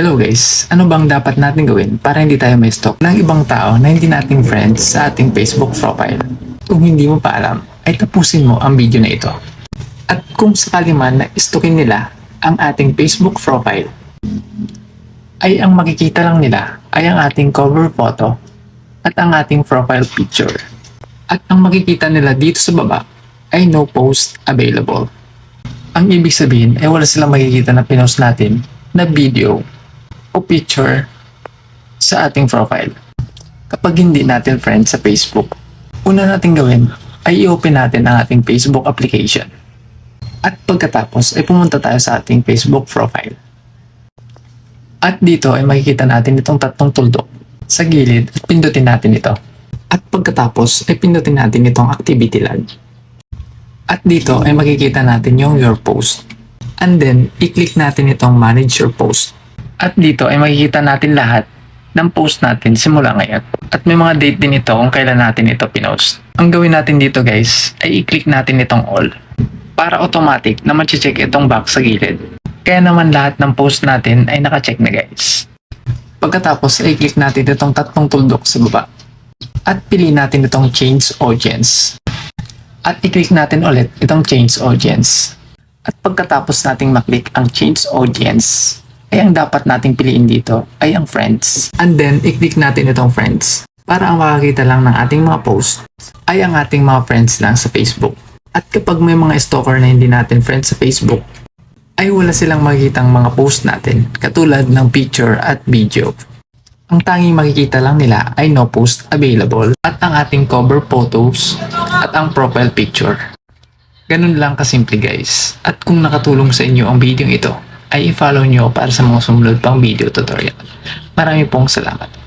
Hello guys, ano bang dapat natin gawin para hindi tayo may stalk ng ibang tao na hindi nating friends sa ating Facebook profile? Kung hindi mo pa alam, ay tapusin mo ang video na ito. At kung sakali man na stalkin nila ang ating Facebook profile, ay ang makikita lang nila ay ang ating cover photo at ang ating profile picture. At ang makikita nila dito sa baba ay no post available. Ang ibig sabihin ay wala silang makikita na pinost natin na video o picture sa ating profile. Kapag hindi natin friends sa Facebook, una natin gawin ay i-open natin ang ating Facebook application. At pagkatapos ay pumunta tayo sa ating Facebook profile. At dito ay makikita natin itong tatlong tuldok sa gilid at pindutin natin ito. At pagkatapos ay pindutin natin itong activity log. At dito ay makikita natin yung your post. And then, i-click natin itong manage your post. At dito ay makikita natin lahat ng post natin simula ngayon. At may mga date din ito kung kailan natin ito pinost. Ang gawin natin dito guys ay i-click natin itong all para automatic na check itong box sa gilid. Kaya naman lahat ng post natin ay nakacheck na guys. Pagkatapos ay i-click natin itong tatlong tuldok sa baba. At pili natin itong change audience. At i-click natin ulit itong change audience. At pagkatapos nating maklik ang change audience, ay ang dapat nating piliin dito ay ang friends. And then, i-click natin itong friends para ang makakita lang ng ating mga post ay ang ating mga friends lang sa Facebook. At kapag may mga stalker na hindi natin friends sa Facebook, ay wala silang makikitang mga post natin katulad ng picture at video. Ang tanging makikita lang nila ay no post available at ang ating cover photos at ang profile picture. Ganun lang kasimple guys. At kung nakatulong sa inyo ang video ito, ay i-follow nyo para sa mga sumunod pang video tutorial. Marami pong salamat.